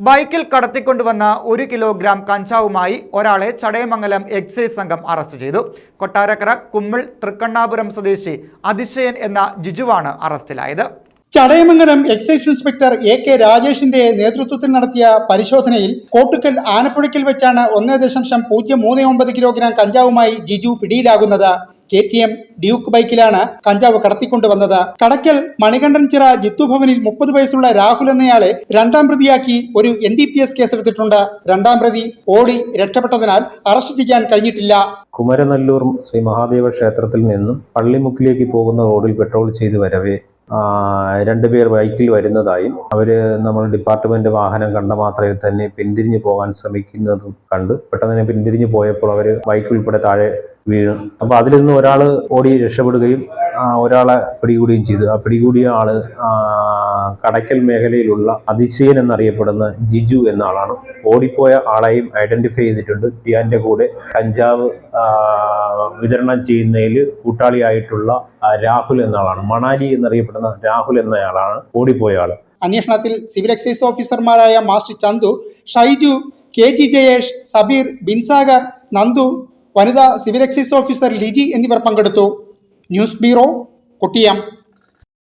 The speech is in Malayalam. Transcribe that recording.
ബൈക്കിൽ കടത്തിക്കൊണ്ടുവന്ന ഒരു കിലോഗ്രാം കഞ്ചാവുമായി ഒരാളെ ചടയമംഗലം എക്സൈസ് സംഘം അറസ്റ്റ് ചെയ്തു. കൊട്ടാരക്കര കുമ്മിൾ തൃക്കണ്ണാപുരം സ്വദേശി അതിശയൻ എന്ന ജിജുവാണ് അറസ്റ്റിലായത്. Chadayamangalam excise inspector A K രാജേഷിന്റെ നേതൃത്വത്തിൽ നടത്തിയ പരിശോധനയിൽ കോട്ടുക്കൽ ആനപ്പുഴയ്ക്കൽ വെച്ചാണ് ഒന്നേ ദശാംശം പൂജ്യം മൂന്ന് ഒമ്പത് കിലോഗ്രാം കഞ്ചാവുമായി ജിജു പിടിയിലാകുന്നത്. കെ ടി എം ഡ്യൂക്ക് ബൈക്കിലാണ് കഞ്ചാവ് കടത്തിക്കൊണ്ടുവന്നത്. കടക്കൽ മണികണ്ഠൻ ചിറ ജിത്തുഭവനിൽ മുപ്പത് വയസ്സുള്ള രാഹുൽ എന്നയാളെ രണ്ടാം പ്രതിയാക്കി ഒരു എൻ ഡി പി എസ് കേസെടുത്തിട്ടുണ്ട്. രണ്ടാം പ്രതി ഓടി രക്ഷപ്പെട്ടതിനാൽ അറസ്റ്റ് ചെയ്യാൻ കഴിഞ്ഞിട്ടില്ല. കുമരനല്ലൂർ ശ്രീ മഹാദേവ ക്ഷേത്രത്തിൽ നിന്നും പള്ളിമുക്കിലേക്ക് പോകുന്ന റോഡിൽ പെട്രോൾ ചെയ്ത് വരവേ രണ്ടുപേർ ബൈക്കിൽ വരുന്നതായും അവർ നമ്മൾ ഡിപ്പാർട്ട്മെന്റ് വാഹനം കണ്ട മാത്രയിൽ തന്നെ പിന്തിരിഞ്ഞു പോകാൻ ശ്രമിക്കുന്നതും കണ്ട് പെട്ടെന്ന് തന്നെ പിന്തിരിഞ്ഞു പോയപ്പോൾ അവർ ബൈക്ക് ഉൾപ്പെടെ താഴെ വീണു അപ്പോൾ അതിൽ നിന്ന് ഒരാൾ ഓടി രക്ഷപ്പെടുകയും ഒരാളെ പിടികൂടുകയും ചെയ്തു. ആ പിടികൂടിയ ആൾ കടയ്ക്കൽ മേഖലയിലുള്ള അതിശയൻ എന്നറിയപ്പെടുന്ന ജിജു എന്ന ആളാണ്. ഓടിപ്പോയ ആളെയും ഐഡന്റിഫൈ ചെയ്തിട്ടുണ്ട്. ഇയാന്റെ കൂടെ കഞ്ചാവ് വിതരണം ചെയ്യുന്നതിൽ കൂട്ടാളിയായിട്ടുള്ള രാഹുൽ എന്ന ആളാണ്. മണാലി എന്നറിയപ്പെടുന്ന രാഹുൽ എന്നയാളാണ് ഓടിപ്പോയ ആൾ. അന്വേഷണത്തിൽ സിവിൽ എക്സൈസ് ഓഫീസർമാരായ master Chandu Shaiju K G Jayesh Sabir Binsagar Nandu വനിതാ സിവിൽ എക്സൈസ് ഓഫീസർ ലിജി എന്നിവർ പങ്കെടുത്തു. News bureau Kottiyam.